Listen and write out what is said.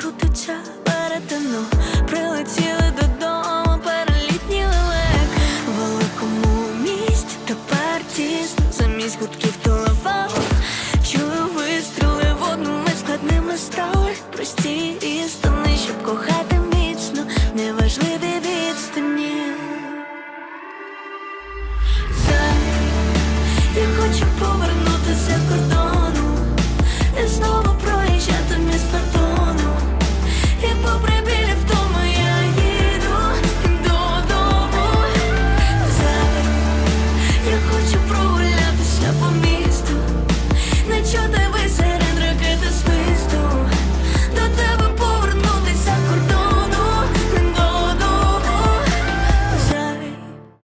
крутиться перетину, прилетіли додому, перелітні лелек великому місті тепер тісно замість гудків телефону Чую вистріли в одну мить складними стали прості істини, щоб кохати міцно, неважливі відстані. Хочу повернути.